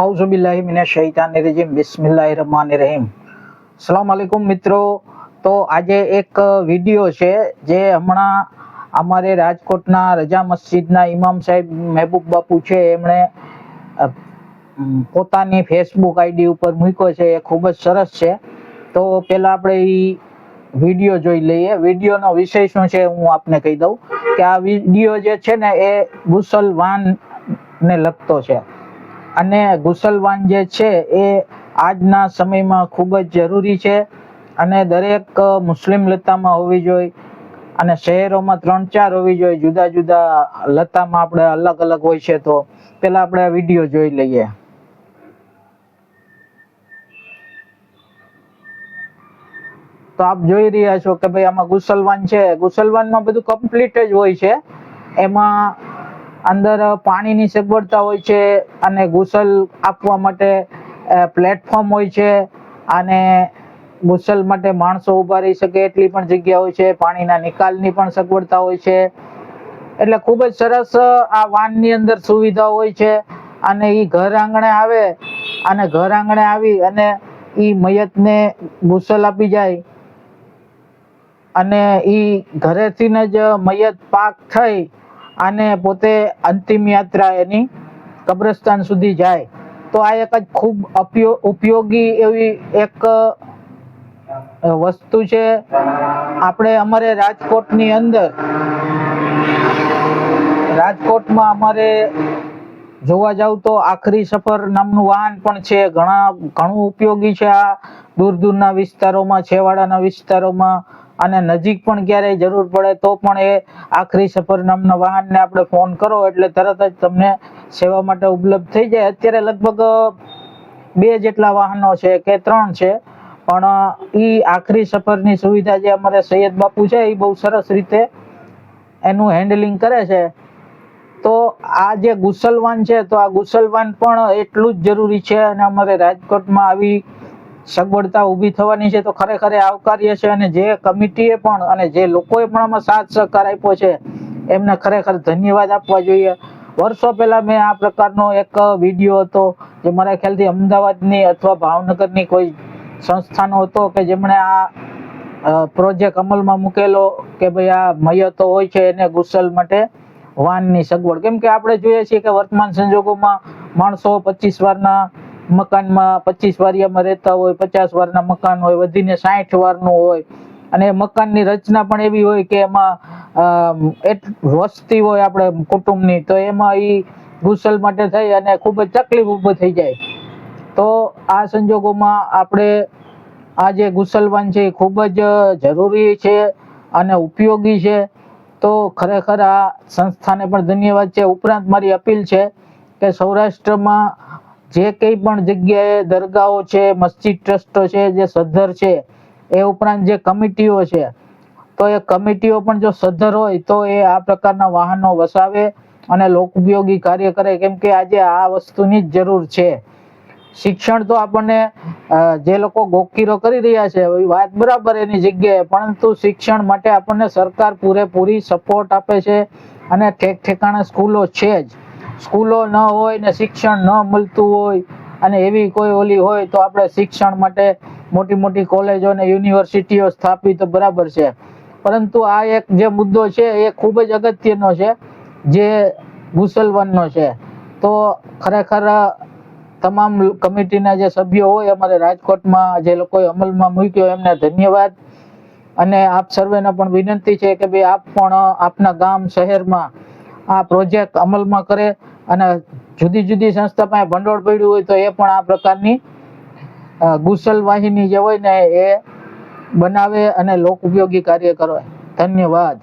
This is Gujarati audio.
આઉઝુબિલ્લાહી મિને શૈતાનિર રજીમ બિસ્મિલ્લાહિર રહમાનિર રહીમ અસલામ વાલેકુમ મિત્રો. તો આજે એક વીડિયો છે જે હમણાં અમારે રાજકોટના રજા મસ્જિદના ઇમામ સાહેબ મહેબૂબ બાપુ છે, એમણે પોતાની ફેસબુક આઈડી ઉપર મૂક્યો છે. એ ખૂબ જ સરસ છે. તો પહેલા આપણે એ વીડિયો જોઈ લઈએ. વિડીયોનો વિષય શું છે હું આપને કહી દઉં કે આ વીડિયો જે છે ને એ મુસલમાન ને લગતો છે. અને ગુસલવાન જે છે એ આજના સમયમાં ખૂબ જ જરૂરી છે અને દરેક મુસ્લિમ લતામાં હોવી જોઈએ અને શહેરોમાં ત્રણ ચાર હોવી જોઈએ. જુદા જુદા લતામાં આપણે અલગ અલગ હોય છે તો પેલા આપણે વીડિયો જોઈ લઈએ. તો આપ જોઈ રહ્યા છો કે ભાઈ આમાં ગુસલવાન છે. ગુસલવાનમાં બધું કમ્પ્લીટ જ હોય છે. એમાં અંદર પાણીની સગવડતા હોય છે અને ગુસલ આપવા માટે પ્લેટફોર્મ હોય છે અને ગુસલ માટે માણસો ઊભા રહી શકે એટલી પણ જગ્યા હોય છે, પાણીના નિકાલની પણ સગવડતા હોય છે. એટલે ખૂબ જ સરસ આ વાનની અંદર સુવિધા હોય છે અને એ ઘર આંગણે આવે અને ઘર આંગણે આવી અને એ મયતને ગુસલ આપી જાય અને એ ઘરેથી જ મયત પાક થઈ અને પોતે અંતિમ યાત્રા એની કબ્રસ્તાન સુધી જાય. તો આ એક જ ખૂબ ઉપયોગી એવી એક વસ્તુ છે. આપણે અમારે રાજકોટની અંદર, રાજકોટમાં અમારે જોવા જાવ તો આખરી સફર નામનું વાહન પણ છે. ઘણા, ઘણું ઉપયોગી છે આ. દૂર દૂરના વિસ્તારોમાં, છેવાડાના વિસ્તારોમાં અને નજીક પણ ક્યારેય જરૂર પડે તો પણ એ આખરી સફર નામના વાહનને આપણે ફોન કરો એટલે તરત જ તમને સેવા માટે ઉપલબ્ધ થઈ જાય. અત્યારે લગભગ બે જેટલા વાહનો છે કે ત્રણ છે. પણ એ આખરી સફરની સુવિધા જે અમારે સૈયદ બાપુ છે એ બહુ સરસ રીતે એનું હેન્ડલિંગ કરે છે. તો આ જે ગુસલવાન છે, તો આ ગુસલવાન પણ એટલું જ જરૂરી છે અને અમારે રાજકોટમાં આવી સગવડતા ઊભી થવાની છે તો ખરેખર આવકાર્ય છે અને જે કમિટીએ પણ અને જે લોકોએ પણ આમાં સાથ સહકાર આપ્યો છે, એમને ખરેખર ધન્યવાદ આપવા જોઈએ. વર્ષો પહેલા મેં આ પ્રકારનો એક વીડિયો હતો, જે મારા ખ્યાલથી અમદાવાદની અથવા ભાવનગરની કોઈ સંસ્થાનો હતો કે જેમણે આ પ્રોજેક્ટ અમલમાં મૂકેલો કે ભાઈ આ મયતો હોય છે એને ગુસલ માટે વાનની સગવડ. કેમ કે આપણે જોઈએ છીએ કે વર્તમાન સંજોગોમાં માણસો પચીસ વારના મકાનમાં પચીસ વારિયામાં રહેતા હોય, પચાસ વારના મકાન હોય, વધીને સાઠ વારનું હોય. અને મકાનની રચના પણ એવી હોય કે એમાં વસ્તી હોય આપણે કુટુંબની, તો એમાં એ ગુસલ માટે થઈ અને ખૂબ જ તકલીફ ઊભી થઈ જાય. તો આ સંજોગોમાં આપણે આ જે ગુસલવાન છે એ ખૂબ જ જરૂરી છે અને ઉપયોગી છે. તો ખરેખર આ સંસ્થાને પણ ધન્યવાદ છે. ઉપરાંત મારી અપીલ છે કે સૌરાષ્ટ્રમાં જે કંઈ પણ જગ્યાએ દરગાહો છે, મસ્જિદ ટ્રસ્ટો છે, જે સદ્ધર છે, એ ઉપરાંત જે કમિટીઓ છે, તો એ કમિટીઓ પણ જો સદ્ધર હોય, તો એ આ પ્રકારના વાહનો વસાવે અને લોકોપયોગી કાર્ય કરે. કેમ કે આજે આ વસ્તુની જ જરૂર છે. શિક્ષણ તો આપણને જે લોકો ગોકીરો કરી રહ્યા છે વાત બરાબર એની જગ્યાએ, પરંતુ શિક્ષણ માટે આપણને સરકાર પૂરેપૂરી સપોર્ટ આપે છે અને ઠેક ઠેકાણે સ્કૂલો છે જ. સ્કૂલો ન હોય ને શિક્ષણ ન મળતું હોય અને એવી કોઈ ઓલી હોય તો આપણે શિક્ષણ માટે મોટી મોટી કોલેજો અને યુનિવર્સિટીઓ સ્થાપી તો બરાબર છે. પરંતુ આ એક જે મુદ્દો છે એ ખૂબ જ અગત્યનો છે, જે મુસલમાનનો છે. તો ખરેખર તમામ કમિટીના જે સભ્યો હોય અમારે રાજકોટમાં જે લોકોએ અમલમાં મૂક્યો એમને ધન્યવાદ. અને આપ સર્વેને પણ વિનંતી છે કે ભાઈ આપ પણ આપના ગામ શહેરમાં આ પ્રોજેક્ટ અમલમાં કરે. અને જુદી જુદી સંસ્થા પાસે ભંડોળ પડ્યું હોય તો એ પણ આ પ્રકારની ગુસલ વાહિની જે હોય ને એ બનાવે અને લોક ઉપયોગી કાર્ય કરે ધન્યવાદ.